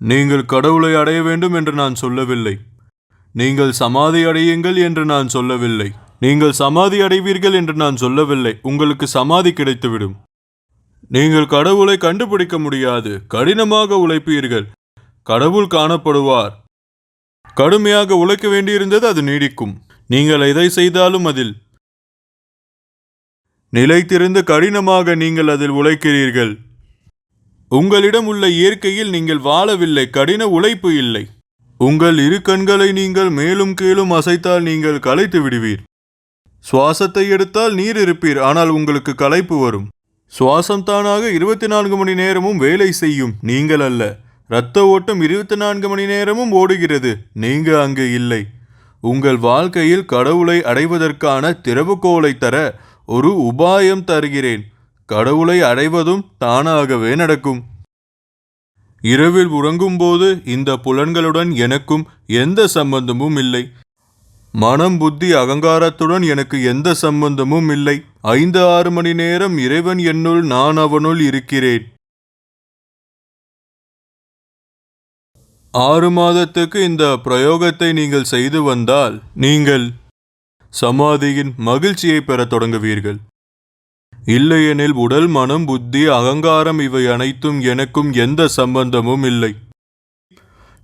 நீங்கள் கடவுளை அடைய வேண்டும் என்று நான் சொல்லவில்லை. நீங்கள் சமாதி அடையுங்கள் என்று நான் சொல்லவில்லை. நீங்கள் சமாதி அடைவீர்கள் என்று நான் சொல்லவில்லை. உங்களுக்கு சமாதி கிடைத்துவிடும். நீங்கள் கடவுளை கண்டுபிடிக்க முடியாது. கடினமாக உழைப்பீர்கள். கடவுள் காணப்படுவார். கடுமையாக உழைக்க வேண்டியிருந்தது அது நீடிக்கும். நீங்கள் எதை செய்தாலும் அதில் நிலைத்திருந்து கடினமாக நீங்கள் அதில் உழைக்கிறீர்கள். உங்களிடம் உள்ள இயற்கையில் நீங்கள் வாழவில்லை. கடின உழைப்பு இல்லை. உங்கள் இரு கண்களை நீங்கள் மேலும் கீழும் அசைத்தால் நீங்கள் களைத்து விடுவீர். சுவாசத்தை எடுத்தால் நீர் இருப்பீர் ஆனால் உங்களுக்கு களைப்பு வரும். சுவாசம் தானாக இருபத்தி நான்கு மணி நேரமும் வேலை செய்யும். நீங்கள் அல்ல. இரத்த ஓட்டம் இருபத்தி நான்கு மணி நேரமும் ஓடுகிறது. நீங்க அங்கு இல்லை. உங்கள் வாழ்க்கையில் கடவுளை அடைவதற்கான திறவுகோலை தர ஒரு உபாயம் தருகிறேன். கடவுளை அடைவதும் தானாகவே நடக்கும். இரவில் உறங்கும்போது இந்த புலன்களுடன் எனக்கும் எந்த சம்பந்தமும் இல்லை. மனம் புத்தி அகங்காரத்துடன் எனக்கு எந்த சம்பந்தமும் இல்லை. ஐந்து ஆறு மணி நேரம் இறைவன் என்னுள் நான் அவனுள் இருக்கிறேன். ஆறு மாதத்துக்கு இந்த பிரயோகத்தை நீங்கள் செய்து வந்தால் நீங்கள் சமாதியின் மகிழ்ச்சியை பெறத் தொடங்குவீர்கள். இல்லையெனில் உடல் மனம் புத்தி அகங்காரம் இவை அனைத்தும் எனக்கும் எந்த சம்பந்தமும் இல்லை.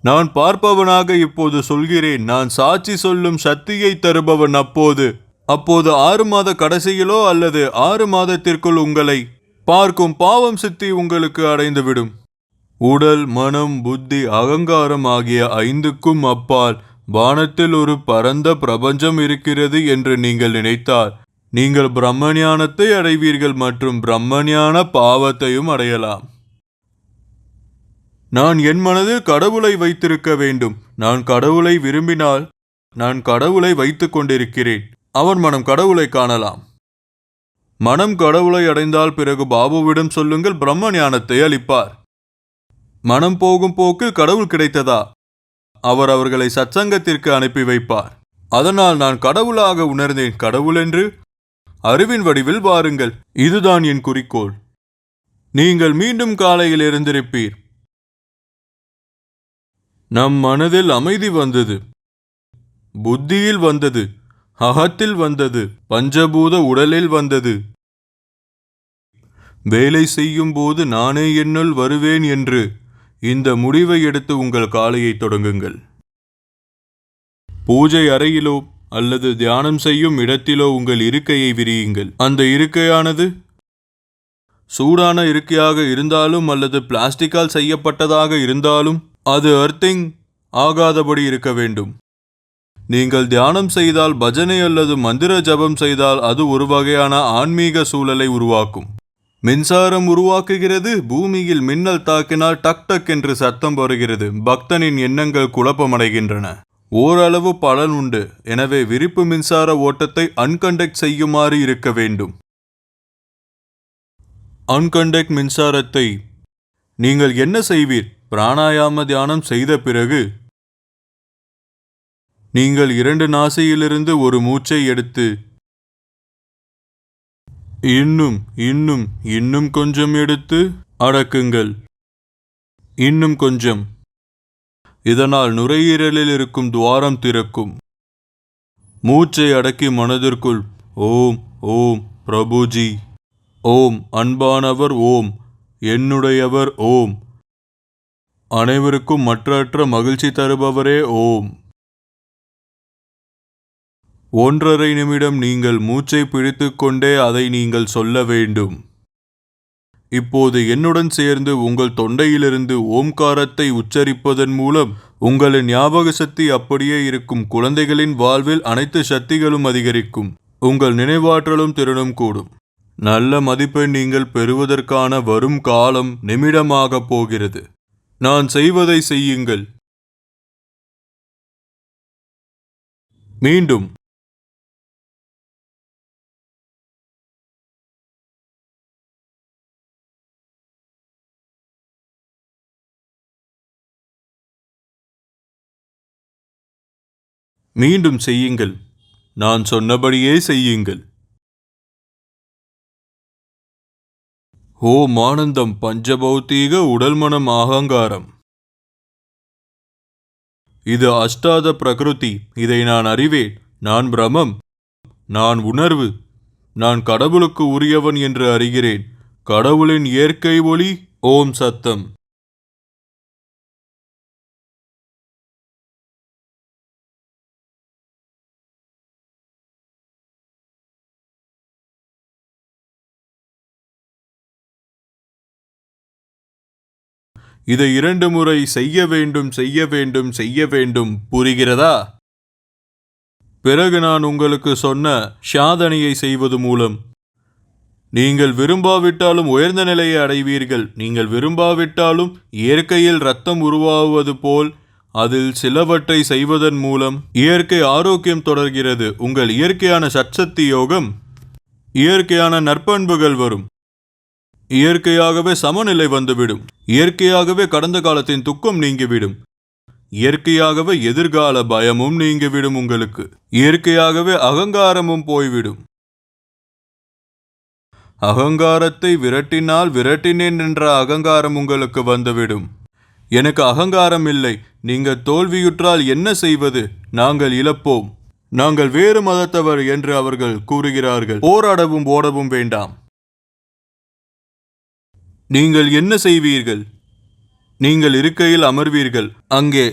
நான் பார்ப்பவனாக இப்போது சொல்கிறேன். நான் சாட்சி சொல்லும் சக்தியை தருபவன் அப்போது. அப்போது ஆறு மாத கடைசியிலோ அல்லது ஆறு மாதத்திற்குள் உங்களை பார்க்கும் பாவம் சித்தி உங்களுக்கு அடைந்துவிடும். உடல் மனம் புத்தி அகங்காரம் ஆகிய ஐந்துக்கும் அப்பால் வானத்தில் ஒரு பரந்த பிரபஞ்சம் இருக்கிறது என்று நீங்கள் நினைத்தால் நீங்கள் பிரம்மஞானத்தை அடைவீர்கள் மற்றும் பிரம்மஞான பாவத்தையும் அடையலாம். நான் என் மனதில் கடவுளை வைத்திருக்க வேண்டும். நான் கடவுளை விரும்பினால் நான் கடவுளை வைத்து கொண்டிருக்கிறேன். அவன் மனம் கடவுளை காணலாம். மனம் கடவுளை அடைந்தால் பிறகு பாபுவிடம் சொல்லுங்கள் பிரம்ம ஞானத்தை அளிப்பார். மனம் போகும் போக்கில் கடவுள் கிடைத்ததா? அவர் அவர்களை சச்சங்கத்திற்கு அனுப்பி வைப்பார். அதனால் நான் கடவுளாக உணர்ந்தேன். கடவுள் என்று அறிவின் வடிவில் வாருங்கள். இதுதான் என் குறிக்கோள். நீங்கள் மீண்டும் காலையில் இருந்திருப்பீர் நம் மனதில் அமைதி வந்தது. புத்தியில் வந்தது. அகத்தில் வந்தது. பஞ்சபூத உடலில் வந்தது. வேலை செய்யும் போது நானே என்னுள் வருவேன் என்று இந்த முடிவை எடுத்து உங்கள் காலையை தொடங்குங்கள். பூஜை அறையிலோ அல்லது தியானம் செய்யும் இடத்திலோ உங்கள் இருக்கையை விரியுங்கள். அந்த இருக்கையானது சூடான இருக்கையாக இருந்தாலும் அல்லது பிளாஸ்டிக்கால் செய்யப்பட்டதாக இருந்தாலும் அது அர்த்திங் ஆகாதபடி இருக்க வேண்டும். நீங்கள் தியானம் செய்தால் பஜனை அல்லது மந்திர ஜபம் செய்தால் அது ஒரு வகையான ஆன்மீக சூழலை உருவாக்கும். மின்சாரம் உருவாக்குகிறது பூமியில் மின்னல் தாக்கினால் டக் டக் என்று சத்தம் வருகிறது பக்தனின் எண்ணங்கள் குழப்பமடைகின்றன. ஓரளவு பலன் உண்டு எனவே விரிப்பு மின்சார ஓட்டத்தை அன்கண்டக்ட் செய்யுமாறு இருக்க வேண்டும். அன்கண்டக்ட் மின்சாரத்தை நீங்கள் என்ன செய்வீர்? பிராணாயாம தியானம் செய்த பிறகு நீங்கள் இரண்டு நாசியிலிருந்து ஒரு மூச்சை எடுத்து இன்னும் இன்னும் இன்னும் கொஞ்சம் எடுத்து அடக்குங்கள். இன்னும் கொஞ்சம். இதனால் நுரையீரலில் இருக்கும் துவாரம் திறக்கும். மூச்சை அடக்கி மனதிற்குள் ஓம் ஓம் பிரபுஜி. ஓம் அன்பானவர் ஓம். என்னுடையவர் ஓம். அனைவருக்கும் மற்றற்ற மகிழ்ச்சி தருபவரே ஓம். ஒன்றரை நிமிடம் நீங்கள் மூச்சை பிடித்துக்கொண்டே அதை நீங்கள் சொல்ல வேண்டும். இப்போது என்னுடன் சேர்ந்து உங்கள் தொண்டையிலிருந்து ஓம்காரத்தை உச்சரிப்பதன் மூலம் உங்களின் ஞாபக சக்தி அப்படியே இருக்கும் குழந்தைகளின் வாழ்வில் அனைத்து சக்திகளும் அதிகரிக்கும். உங்கள் நினைவாற்றலும் திறனும் கூடும். நல்ல மதிப்பை நீங்கள் பெறுவதற்கான வரும் காலம் நிமிடமாக போகிறது. நான் செய்வதை செய்யுங்கள். மீண்டும். மீண்டும் செய்யுங்கள். நான் சொன்னபடியே செய்யுங்கள். ஓம் ஆனந்தம் பஞ்சபௌத்தீக உடல் மனம் அகங்காரம். இது அஷ்டாத பிரகிருதி இதை நான் அறிவேன். நான் பிரமம் நான் உணர்வு. நான் கடவுளுக்கு உரியவன் என்று அறிகிறேன். கடவுளின் இயற்கை ஒளி ஓம் சத்தம். இதை இரண்டு முறை செய்ய வேண்டும் செய்ய வேண்டும் செய்ய வேண்டும் புரிகிறதா? பிறகு நான் உங்களுக்கு சொன்ன சாதனையை செய்வது மூலம். நீங்கள் விரும்பாவிட்டாலும் உயர்ந்த நிலையை அடைவீர்கள். நீங்கள் விரும்பாவிட்டாலும் இயற்கையில் ரத்தம் உருவாகுவது போல் அதில் சிலவற்றை செய்வதன் மூலம் இயற்கை ஆரோக்கியம் தொடர்கிறது. உங்கள் இயற்கையான சட்சக்தி யோகம் இயற்கையான நற்பண்புகள் வரும். இயற்கையாகவே சமநிலை வந்துவிடும். இயற்கையாகவே கடந்த காலத்தின் துக்கம் நீங்கிவிடும். இயற்கையாகவே எதிர்கால பயமும் நீங்கிவிடும் உங்களுக்கு. இயற்கையாகவே அகங்காரமும் போய்விடும். அகங்காரத்தை விரட்டினால் விரட்டினேன் என்ற அகங்காரம் உங்களுக்கு வந்துவிடும். எனக்கு அகங்காரம் இல்லை. நீங்கள் தோல்வியுற்றால் என்ன செய்வது? நாங்கள் இழப்போம். நாங்கள் வேறு மதத்தவர் என்று அவர்கள் கூறுகிறார்கள். போராடவும் ஓடவும் வேண்டாம். நீங்கள் என்ன செய்வீர்கள்? நீங்கள் இருக்கையில் அமர்வீர்கள். அங்கே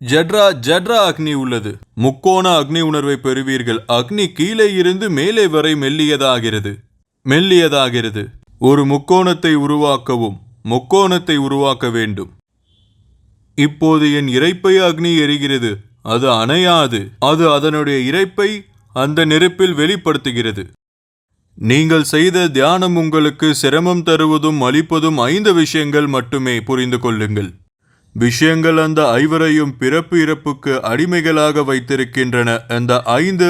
ஜட்ரா ஜட்ரா அக்னி உள்ளது. முக்கோண அக்னி உணர்வை பெறுவீர்கள். அக்னி கீழே இருந்து மேலே வரை மெல்லியதாகிறது. மெல்லியதாகிறது. ஒரு முக்கோணத்தை உருவாக்கவும் முக்கோணத்தை உருவாக்க வேண்டும். இப்போது என் இறைப்பை அக்னி எரிகிறது. அது அணையாது. அது அதனுடைய இறைப்பை அந்த நெருப்பில் வெளிப்படுத்துகிறது. நீங்கள் செய்த தியானம் உங்களுக்கு சிரமம் தருவதும் அளிப்பதும் ஐந்து விஷயங்கள் மட்டுமே புரிந்து கொள்ளுங்கள். விஷயங்கள் அந்த ஐவரையும் பிறப்பு இறப்புக்கு அடிமைகளாக வைத்திருக்கின்றன. அந்த ஐந்து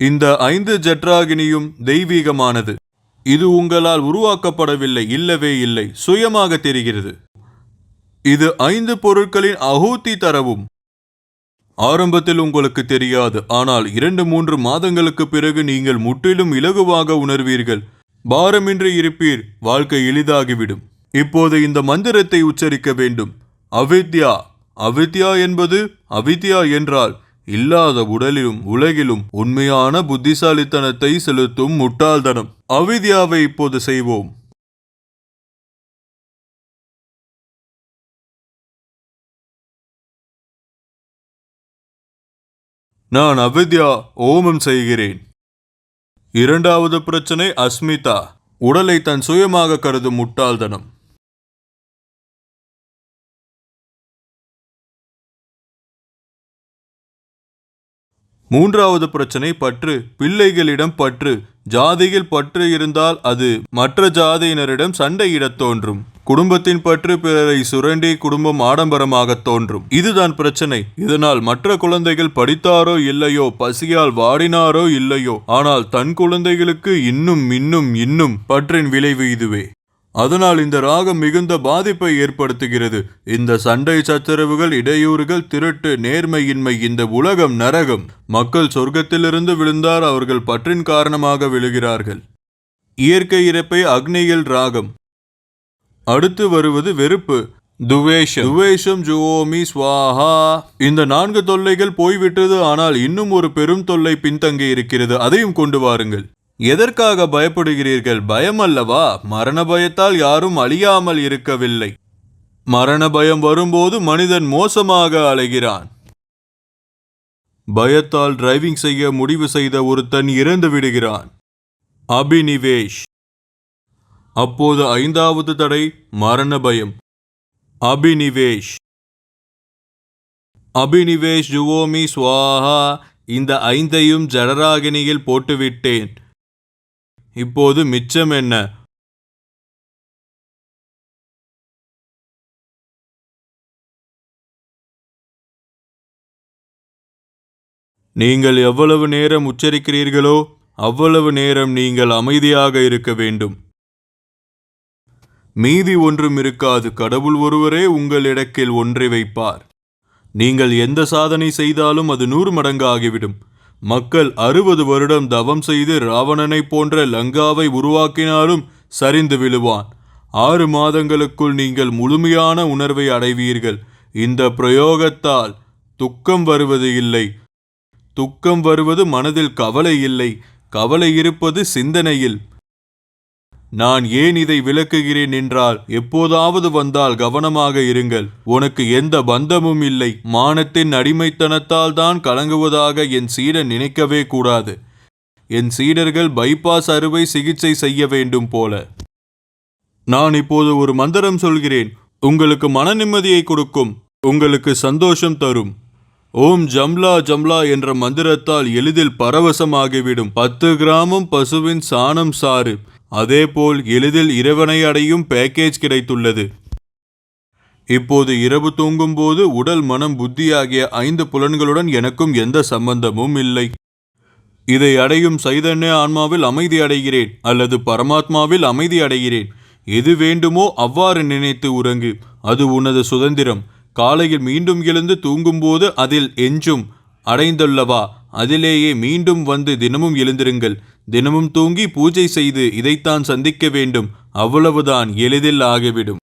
இந்த ஐந்து ஜட்ராகினியும் தெய்வீகமானது. இது உங்களால் உருவாக்கப்படவில்லை இல்லவே இல்லை சுயமாக தெரிகிறது. இது ஐந்து பொருட்களின் அகூத்தி தரவும். ஆரம்பத்தில் உங்களுக்கு தெரியாது ஆனால் இரண்டு மூன்று மாதங்களுக்கு பிறகு நீங்கள் முற்றிலும் இலகுவாக உணர்வீர்கள். பாரமின்றி இருப்பீர் வாழ்க்கை எளிதாகிவிடும். இப்போது இந்த மந்திரத்தை உச்சரிக்க வேண்டும். அவித்யா அவித்யா என்பது அவித்யா என்றால் இல்லாத உடலிலும் உலகிலும் உண்மையான புத்திசாலித்தனத்தை செலுத்தும் முட்டாள்தனம். அவித்யாவை இப்போது செய்வோம். நான் அவித்யா ஓமம் செய்கிறேன். இரண்டாவது பிரச்சனை அஸ்மிதா. உடலை தன் சுயமாக கருதும் முட்டாள்தனம். மூன்றாவது பிரச்சனை பற்று. பிள்ளைகளிடம் பற்று. ஜாதியில் பற்று இருந்தால் அது மற்ற ஜாதியினரிடம் சண்டையிடத் தோன்றும். குடும்பத்தின் பற்று பிறரை சுரண்டி குடும்பம் ஆடம்பரமாக தோன்றும். இதுதான் பிரச்சனை. இதனால் மற்ற குழந்தைகள் படித்தாரோ இல்லையோ பசியால் வாடினாரோ இல்லையோ ஆனால் தன் குழந்தைகளுக்கு இன்னும் இன்னும் இன்னும் பற்றின் விளைவு இதுவே. அதனால் இந்த ராகம் மிகுந்த பாதிப்பை ஏற்படுத்துகிறது. இந்த சண்டை சச்சரவுகள் இடையூறுகள் திருட்டு நேர்மையின்மை இந்த உலகம் நரகம். மக்கள் சொர்க்கத்திலிருந்து விழுந்தார் அவர்கள் பற்றின் காரணமாக விழுகிறார்கள். இயற்கை இறப்பை அக்னியில் ராகம். அடுத்து வருவது வெறுப்பு. துவேஷம். துவேஷம் ஜுவோமி ஸ்வாஹா. இந்த நான்கு தொல்லைகள் போய்விட்டது ஆனால் இன்னும் ஒரு பெரும் தொல்லை பின்தங்கி இருக்கிறது. அதையும் கொண்டு வாருங்கள். எதற்காக பயப்படுகிறீர்கள்? பயம் அல்லவா? மரண பயத்தால் யாரும் அழியாமல் இருக்கவில்லை. மரண பயம் வரும்போது மனிதன் மோசமாக அலைகிறான். பயத்தால் டிரைவிங் செய்ய முடிவு செய்த ஒருத்தன் இறந்து விடுகிறான். அபினிவேஷ். அப்போது ஐந்தாவது தடை மரண பயம் அபினிவேஷ். அபினிவேஷ் ஜுவோமி ஸ்வாஹா இந்த ஐந்தையும் ஜடராகினியில் போட்டுவிட்டேன். இப்போது மிச்சம் என்ன? நீங்கள் எவ்வளவு நேரம் உச்சரிக்கிறீர்களோ அவ்வளவு நேரம் நீங்கள் அமைதியாக இருக்க வேண்டும். மீதி ஒன்றும் இருக்காது. கடவுள் ஒருவரே உங்கள் இடக்கில் ஒன்றை வைப்பார். நீங்கள் எந்த சாதனை செய்தாலும் அது நூறு மடங்கு ஆகிவிடும் மக்கள் அறுபது வருடம் தவம் செய்து ராவணனைப் போன்ற லங்காவை உருவாக்கினாலும் சரிந்து விழுவான். ஆறு மாதங்களுக்குள் நீங்கள் முழுமையான உணர்வை அடைவீர்கள். இந்த பிரயோகத்தால் துக்கம் வருவது இல்லை. துக்கம் வருவது மனதில் கவலை இல்லை. கவலை இருப்பது சிந்தனையில். நான் ஏன் இதை விளக்குகிறேன் என்றால் எப்போதாவது வந்தால் கவனமாக இருங்கள். உனக்கு எந்த பந்தமும் இல்லை. மானத்தின் அடிமைத்தனத்தால் தான் கலங்குவதாக என் சீடன் நினைக்கவே கூடாது. என் சீடர்கள் பைபாஸ் அறுவை சிகிச்சை செய்ய வேண்டும் போல. நான் இப்போது ஒரு மந்திரம் சொல்கிறேன். உங்களுக்கு மன நிம்மதியை கொடுக்கும். உங்களுக்கு சந்தோஷம் தரும். ஓம் ஜம்லா ஜம்லா என்ற மந்திரத்தால் எளிதில் பரவசமாகிவிடும். பத்து கிராமம் பசுவின் சாணம் சாறு. அதேபோல் எளிதில் இறைவனை அடையும் பேக்கேஜ் கிடைத்துள்ளது. இப்போது இரவு தூங்கும்போது உடல் மனம் புத்தி ஆகிய ஐந்து புலன்களுடன் எனக்கும் எந்த சம்பந்தமும் இல்லை. இதை அடையும் சைதன்ய ஆன்மாவில் அமைதி அடைகிறேன் அல்லது பரமாத்மாவில் அமைதி அடைகிறேன். எது வேண்டுமோ அவ்வாறு நினைத்து உறங்கு அது உனது சுதந்திரம். காலையில் மீண்டும் எழுந்து தூங்கும்போது அதில் எஞ்சும் அடைந்துள்ளவா? அதிலேயே மீண்டும் வந்து தினமும் எழுந்திருங்கள். தினமும் தூங்கி பூஜை செய்து இதைத்தான் சந்திக்க வேண்டும். அவ்வளவுதான் எளிதில் ஆகிவிடும்.